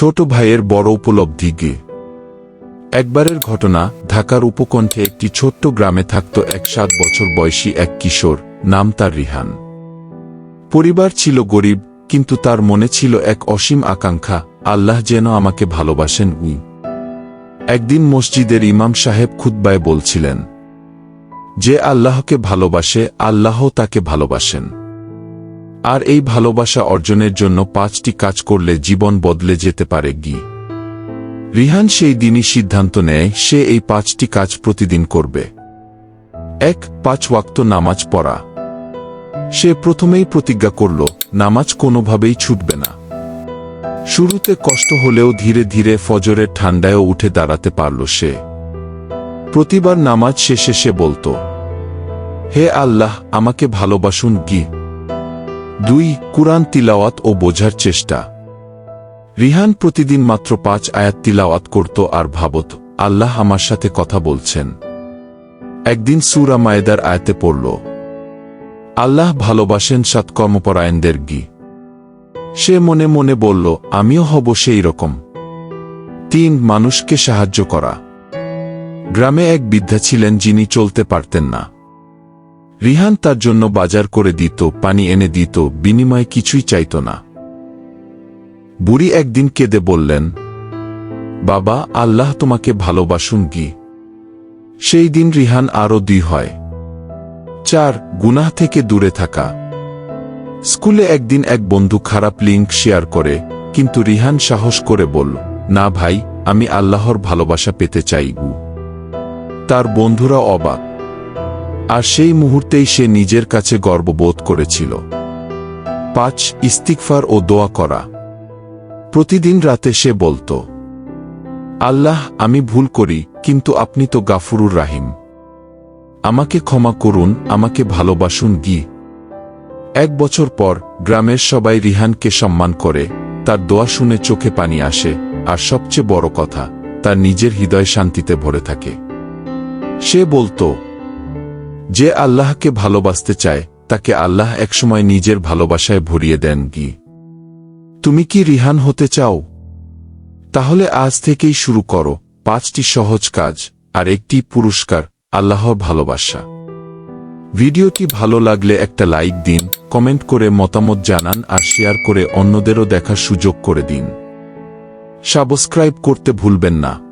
ছোট ভাইয়ের বড় উপলব্ধি গে। একবারের ঘটনা, ঢাকার উপকণ্ঠে একটি ছোট্ট গ্রামে থাকত এক সাত বছর বয়সী এক কিশোর, নাম তার রিহান। পরিবার ছিল গরিব, কিন্তু তার মনে ছিল এক অসীম আকাঙ্ক্ষা, আল্লাহ যেন আমাকে ভালোবাসেন উই। একদিন মসজিদের ইমাম সাহেব খুতবায় বলছিলেন, যে আল্লাহকে ভালোবাসে, আল্লাহ তাকে ভালোবাসেন। আর এই ভালোবাসা অর্জনের জন্য পাঁচটি কাজ করলে জীবন বদলে যেতে পারে গি। রিহান সেই দিনই সিদ্ধান্ত নেয়, সে এই পাঁচটি কাজ প্রতিদিন করবে। এক, পাঁচ ওয়াক্ত নামাজ পড়া। সে প্রথমেই প্রতিজ্ঞা করল, নামাজ কোনোভাবেই ছুটবে না। শুরুতে কষ্ট হলেও ধীরে ধীরে ফজরের ঠান্ডায়ও উঠে দাঁড়াতে পারল সে। প্রতিবার নামাজ শেষে সে বলত, হে আল্লাহ, আমাকে ভালোবাসুন গি। দুই, কুরআন তিলাওয়াত ও বোঝার চেষ্টা। রিহান প্রতিদিন মাত্র পাঁচ আয়াত তিলাওয়াত করত আর ভাবত, আল্লাহ আমার সাথে কথা বলছেন। একদিন সুরা মায়েদার আয়াতে পড়ল, আল্লাহ ভালোবাসেন সৎকর্মপরায়ণদের গি। সে মনে মনে বলল, আমিও হব সেই রকম। তিন, মানুষকে সাহায্য করা। গ্রামে এক বৃদ্ধা ছিলেন যিনি চলতে পারতেন না। রিহান তার জন্য বাজার করে দিত, পানি এনে দিত, বিনিময়ে কিছুই চাইত না। বুড়ি একদিন কেঁদে বললেন, বাবা, আল্লাহ তোমাকে ভালোবাসুন কি? সেই দিন রিহান আরও দুই হয়। চার, গুনাহ থেকে দূরে থাকা। স্কুলে একদিন এক বন্ধু খারাপ লিঙ্ক শেয়ার করে, কিন্তু রিহান সাহস করে বলল, না ভাই, আমি আল্লাহর ভালোবাসা পেতে চাই তার বন্ধুরা অবাক। আর সেই মুহূর্তেই সে নিজের কাছে গর্ববোধ করেছিল। পাঁচ ইস্তিকফার ও দোয়া করা। প্রতিদিন রাতে সে বলত, আল্লাহ, আমি ভুল করি, কিন্তু আপনি তো গাফুরুর রাহিম। আমাকে ক্ষমা করুন, আমাকে ভালোবাসুন, গি। এক বছর পর, গ্রামের সবাই রিহানকে সম্মান করে, তার দোয়া শুনে চোখে পানি আসে, আর সবচেয়ে বড় কথা, তার নিজের হৃদয় শান্তিতে ভরে থাকে। সে বলতো যে আল্লাহকে ভালোবাসতে চায়, তাকে আল্লাহ একসময় নিজের ভালোবাসায় ভরিয়ে দেন গি তুমি কি রিহান হতে চাও? তাহলে আজ থেকেই শুরু করো, পাঁচটি সহজ কাজ, আর একটি পুরস্কার, আল্লাহর ভালোবাসা। ভিডিওটি ভালো লাগলে একটা লাইক দিন, কমেন্ট করে মতামত জানান আর শেয়ার করে অন্যদেরও দেখার সুযোগ করে দিন। সাবস্ক্রাইব করতে ভুলবেন না।